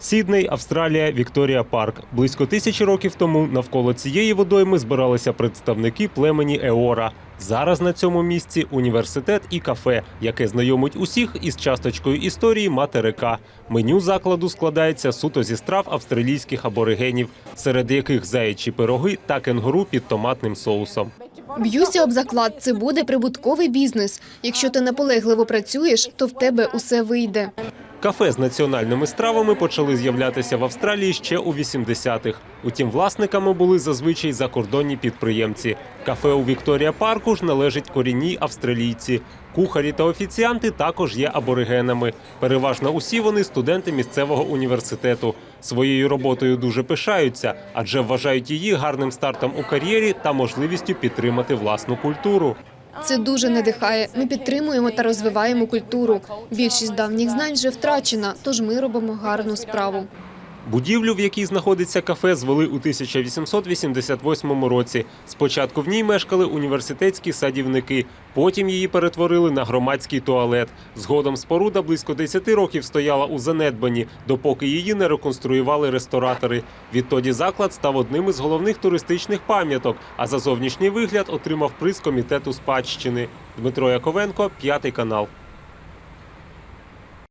Сідней, Австралія, Вікторія Парк. Близько тисячі років тому навколо цієї водойми збиралися представники племені Еора. Зараз на цьому місці університет і кафе, яке знайомить усіх із часточкою історії материка. Меню закладу складається суто зі страв австралійських аборигенів, серед яких заячі пироги та кенгуру під томатним соусом. Б'юся об заклад, це буде прибутковий бізнес. Якщо ти наполегливо працюєш, то в тебе усе вийде. Кафе з національними стравами почали з'являтися в Австралії ще у 80-х. Утім, власниками були зазвичай закордонні підприємці. Кафе у Вікторія Парку ж належить корінній австралійці. Кухарі та офіціанти також є аборигенами. Переважно усі вони студенти місцевого університету. Своєю роботою дуже пишаються, адже вважають її гарним стартом у кар'єрі та можливістю підтримати власну культуру. Це дуже надихає. Ми підтримуємо та розвиваємо культуру. Більшість давніх знань вже втрачена, тож ми робимо гарну справу. Будівлю, в якій знаходиться кафе, звели у 1888 році. Спочатку в ній мешкали університетські садівники, потім її перетворили на громадський туалет. Згодом споруда близько 10 років стояла у занедбанні, допоки її не реконструювали ресторатори. Відтоді заклад став одним із головних туристичних пам'яток, а за зовнішній вигляд отримав приз комітету спадщини. Дмитро Яковенко, п'ятий канал.